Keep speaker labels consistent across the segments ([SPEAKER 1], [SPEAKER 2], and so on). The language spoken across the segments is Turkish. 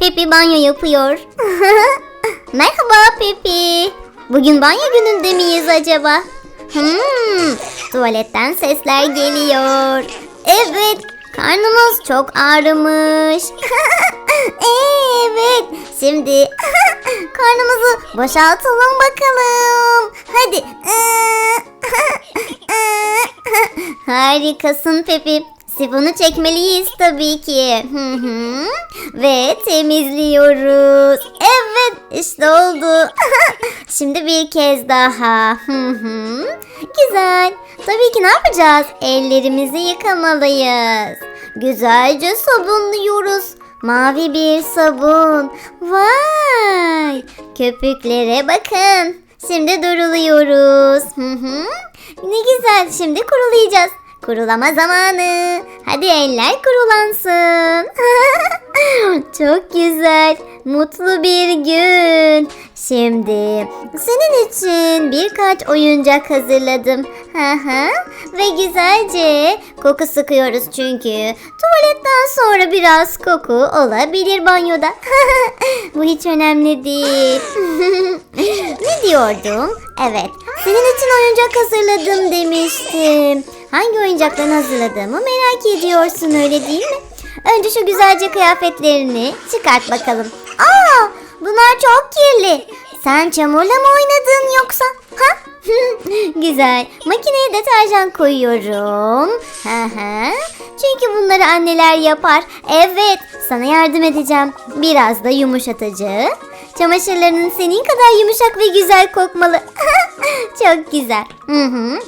[SPEAKER 1] Pepi banyo yapıyor. Merhaba Pepi. Bugün banyo gününde miyiz acaba? Hmm, tuvaletten sesler geliyor. Evet, karnımız çok ağrımış. evet, şimdi karnımızı boşaltalım bakalım. Hadi. Harikasın Pepi. Sifonu çekmeliyiz tabii ki. Ve temizliyoruz. Evet işte oldu. Şimdi bir kez daha. Güzel. Tabii ki ne yapacağız? Ellerimizi yıkamalıyız. Güzelce sabunluyoruz. Mavi bir sabun. Vay! Köpüklere bakın. Şimdi duruluyoruz. Ne güzel. Şimdi kurulayacağız. Kurulama zamanı. Hadi eller kurulansın. Çok güzel. Mutlu bir gün. Şimdi senin için birkaç oyuncak hazırladım. Hı. Ve güzelce koku sıkıyoruz çünkü tuvaletten sonra biraz koku olabilir banyoda. Bu hiç önemli değil. ne diyordum? Evet. Senin için oyuncak hazırladım demiştim. Hangi oyuncaklarını hazırladığımı merak ediyorsun öyle değil mi? Önce şu güzelce kıyafetlerini çıkart bakalım. Aa, bunlar çok kirli. Sen çamurla mı oynadın yoksa? Ha? Güzel. Makineye deterjan koyuyorum. Çünkü bunları anneler yapar. Evet, sana yardım edeceğim. Biraz da yumuşatıcı. Çamaşırlarının senin kadar yumuşak ve güzel kokmalı. çok güzel. Hı hı.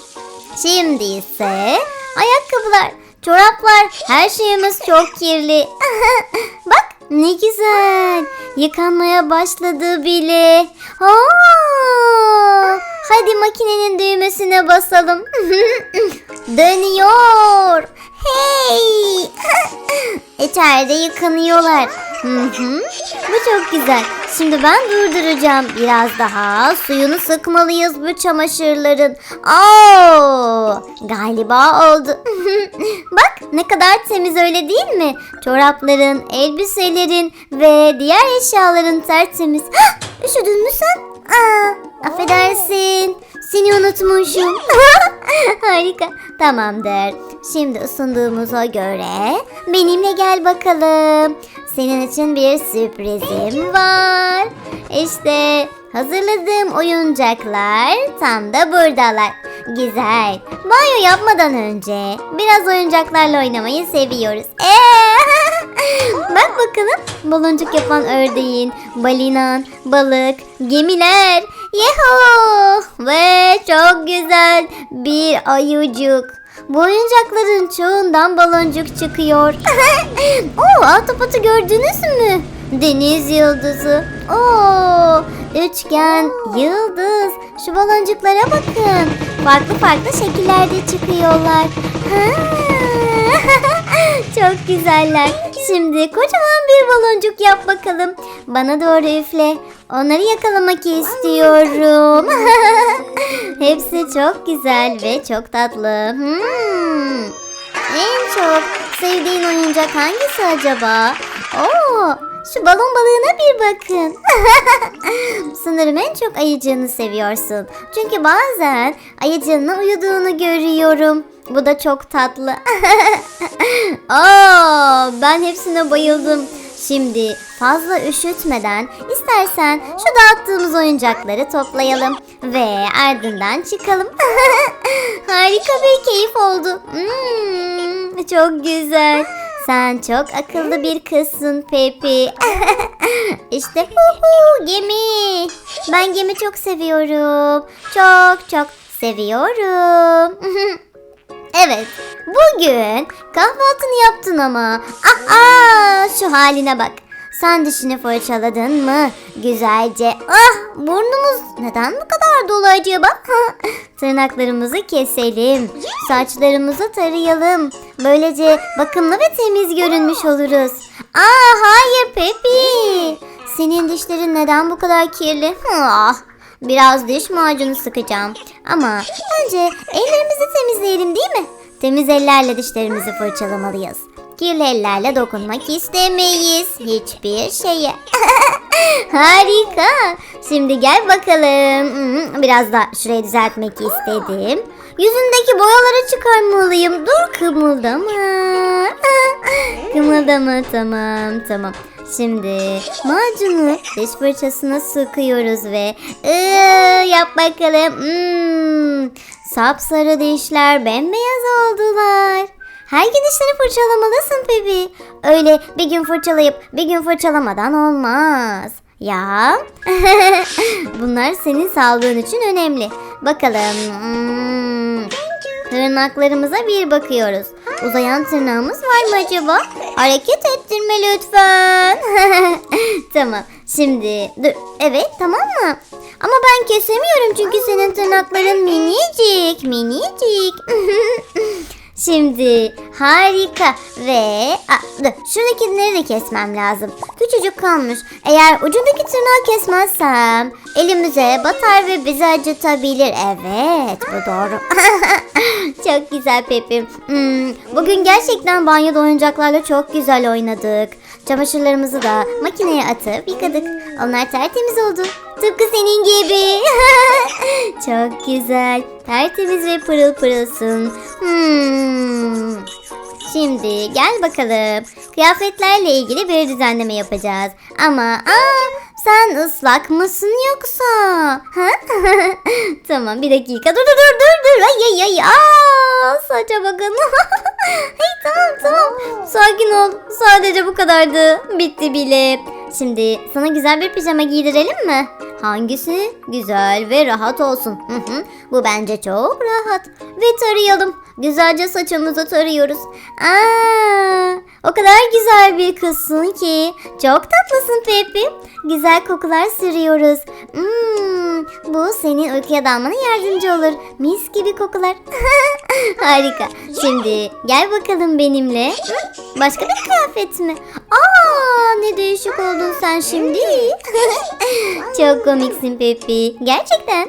[SPEAKER 1] Şimdi ise ayakkabılar, çoraplar, her şeyimiz çok kirli. Bak ne güzel. Yıkanmaya başladı bile. Aa, hadi makinenin düğmesine basalım. Dönüyor. Hey. İçeride yıkanıyorlar. Hı hı. Bu çok güzel. Şimdi ben durduracağım. Biraz daha suyunu sıkmalıyız bu çamaşırların. Oo, galiba oldu. Bak ne kadar temiz öyle değil mi? Çorapların, elbiselerin ve diğer eşyaların tertemiz. Üşüdün mü sen? Aa, affedersin. Seni unutmuşum. Harika. Tamamdır. Şimdi ısındığımıza göre benimle gel bakalım. Senin için bir sürprizim var. İşte hazırladığım oyuncaklar tam da buradalar. Güzel. Banyo yapmadan önce biraz oyuncaklarla oynamayı seviyoruz. Ee, Bak bakalım baloncuk yapan ördeğin, balinan, balık, gemiler. Yeho! Ve çok güzel bir ayıcık. Bu oyuncakların çoğundan baloncuk çıkıyor. Oo, autopotu gördünüz mü? Deniz yıldızı. Oo, üçgen, yıldız. Şu baloncuklara bakın. Farklı farklı şekillerde çıkıyorlar. Ha. Çok güzeller. Şimdi kocaman bir baloncuk yap bakalım. Bana doğru üfle. Onları yakalamak istiyorum. Hepsi çok güzel ve çok tatlı. Hmm. En çok sevdiğin oyuncak hangisi acaba? Oo, şu balon balığına bir bakın. Sanırım en çok ayıcığını seviyorsun. Çünkü bazen ayıcığınla uyuduğunu görüyorum. Bu da çok tatlı. Aa, ben hepsine bayıldım. Şimdi fazla üşütmeden istersen şu dağıttığımız oyuncakları toplayalım ve ardından çıkalım. Harika bir keyif oldu. Hmm, çok güzel. Sen çok akıllı bir kızsın Pepi. işte hu hu, gemi. Ben gemi çok seviyorum. Çok çok seviyorum. Evet, bugün kahvaltını yaptın ama. Aa, şu haline bak. Sen dişini fırçaladın mı? Güzelce. Ah, burnumuz neden bu kadar dolu acaba? Tırnaklarımızı keselim. Saçlarımızı tarayalım. Böylece bakımlı ve temiz görünmüş oluruz. Aa, hayır Pepi. Senin dişlerin neden bu kadar kirli? Ah, Biraz diş macunu sıkacağım. Ama önce ellerimizi temizleyelim değil mi? Temiz ellerle dişlerimizi fırçalamalıyız. kirli ellerle dokunmak istemeyiz hiçbir şeye. Harika. Şimdi gel bakalım. Hmm, Biraz da şurayı düzeltmek istedim. Yüzündeki boyaları çıkarmalıyım. Dur kımıldama. kımıldama tamam tamam. Şimdi macunu diş fırçasına sıkıyoruz ve ıı, yap bakalım. Hmm, sapsarı dişler bembeyaz oldular. Gün dişleri fırçalamalısın Pebi. Öyle bir gün fırçalayıp bir gün fırçalamadan olmaz. Ya. Bunlar senin sağlığın için önemli. Bakalım. Hmm. Tırnaklarımıza bir bakıyoruz. Uzayan tırnağımız var mı acaba? Hareket ettirme lütfen. tamam. Şimdi dur. Evet tamam mı? Ama ben kesemiyorum çünkü senin tırnakların minicik. Minicik. Şimdi harika ve Aa, dur, şuradakileri de kesmem lazım. Küçücük kalmış. Eğer ucundaki tırnağı kesmezsem elimize batar ve bizi acıtabilir. Evet bu doğru. çok güzel Pepim. Hmm, bugün gerçekten banyoda oyuncaklarla çok güzel oynadık. Çamaşırlarımızı da makineye atıp yıkadık. Onlar tertemiz oldu. Tıpkı senin gibi. çok güzel. Tertemiz ve pırıl pırılsın. Hmm. Şimdi gel bakalım. Kıyafetlerle ilgili bir düzenleme yapacağız. Ama aa, sen ıslak mısın yoksa? Ha? tamam bir dakika. Dur dur dur dur dur. Ay ay ay. Aa, saça bakın. hey tamam tamam. Sakin ol. Sadece bu kadardı. Bitti bile. Şimdi sana güzel bir pijama giydirelim mi? Hangisi? Güzel ve rahat olsun. Hı hı. Bu bence çok rahat. Ve tarayalım. Güzelce saçımızı tarıyoruz. Aa, o kadar güzel bir kızsın ki. Çok tatlısın Pepi. Güzel kokular sürüyoruz. Hmm, bu senin uykuya dalmana yardımcı olur. Mis gibi kokular. Harika. Şimdi gel bakalım benimle. Başka bir kıyafet mi? Aa, ne değişik oldun sen şimdi. Çok komiksin Pepi. Gerçekten.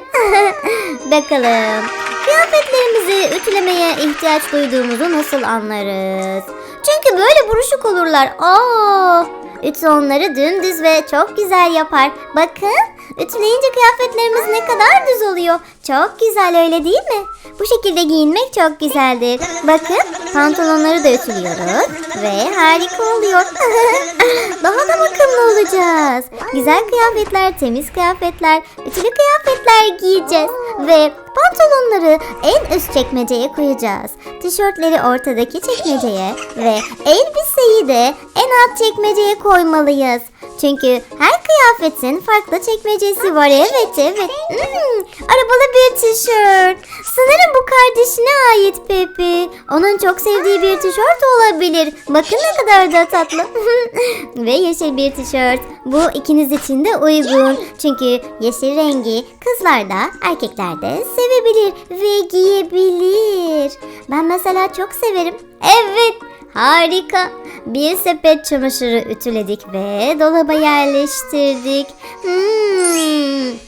[SPEAKER 1] bakalım. Kıyafetlerimizi ütülemeye ihtiyaç duyduğumuzu nasıl anlarız? Çünkü böyle buruşuk olurlar. Aa, ütü onları dümdüz ve çok güzel yapar. Bakın, ütüleyince kıyafetlerimiz ne kadar düz oluyor. Çok güzel öyle değil mi? Bu şekilde giyinmek çok güzeldir. Bakın, pantolonları da ütülüyoruz ve harika oluyor. Daha da bakımlı olacağız. Güzel kıyafetler, temiz kıyafetler, ütülü kıyafetler giyeceğiz ve pantolonları en üst çekmeceye koyacağız. Tişörtleri ortadaki çekmeceye ve elbiseyi de en alt çekmeceye koymalıyız. Çünkü her kıyafetin farklı çekmecesi var. Evet evet. Hmm, arabalı bir tişört. Sanırım bu kardeşine ait Pepe. Onun çok sevdiği bir tişört olabilir. Bakın ne kadar da tatlı. ve yeşil bir tişört. Bu ikiniz için de uygun. Çünkü yeşil rengi kızlar da erkekler de sevebilir ve giyebilir. Ben mesela çok severim. Evet. Harika. Bir sepet çamaşırı ütüledik ve dolaba yerleştirdik. Hmm.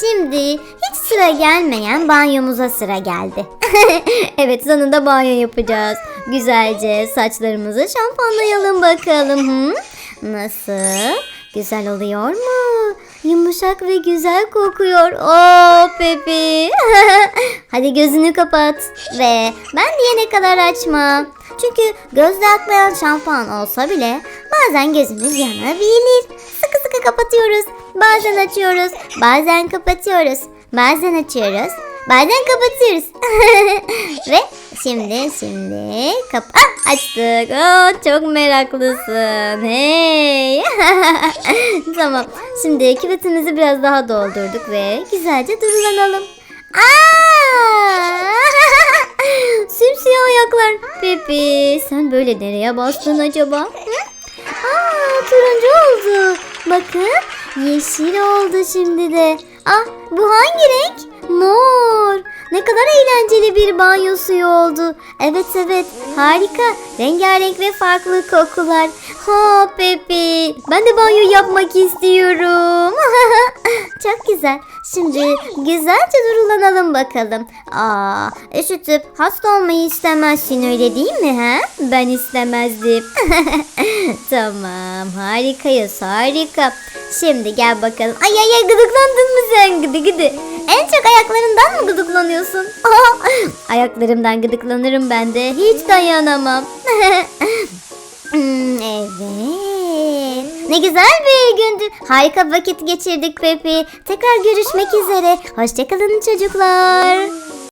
[SPEAKER 1] Şimdi hiç sıra gelmeyen banyomuza sıra geldi. evet sonunda banyo yapacağız. Güzelce saçlarımızı şampuanlayalım bakalım. Hı? Nasıl? Güzel oluyor mu? Yumuşak ve güzel kokuyor. Oo Pepi. Hadi gözünü kapat. Ve ben diyene kadar açma. Çünkü gözde akmayan şampuan olsa bile bazen gözümüz yanabilir. Sıkı sıkı kapatıyoruz. Bazen açıyoruz. Bazen kapatıyoruz. Bazen açıyoruz. Bazen kapatıyoruz. Ve şimdi şimdi kap ah, açtık. Oo, çok meraklısın. Hey. tamam. Şimdi küvetimizi biraz daha doldurduk ve güzelce durulanalım. Aa! Ayaklar. Pepe sen böyle nereye bastın acaba? Aa, turuncu oldu. Bakın yeşil oldu şimdi de. Ah bu hangi renk? Mor. ne kadar eğlenceli bir banyo suyu oldu. Evet evet harika. Rengarenk ve farklı kokular. Ha Pepe ben de banyo yapmak istiyorum. Çok güzel. Şimdi güzelce durulanalım bakalım. Aa, üşütüp hasta olmayı istemezsin öyle değil mi ha? Ben istemezdim. tamam harikayız harika. Şimdi gel bakalım. Ay ay ay gıdıklandın mı sen gıdı gıdı? En çok ayaklarından mı gıdıklanıyorsun? Ayaklarımdan gıdıklanırım ben de. Hiç dayanamam. Ne güzel bir gündü. Harika vakit geçirdik Pepe. Tekrar görüşmek üzere. Hoşçakalın çocuklar.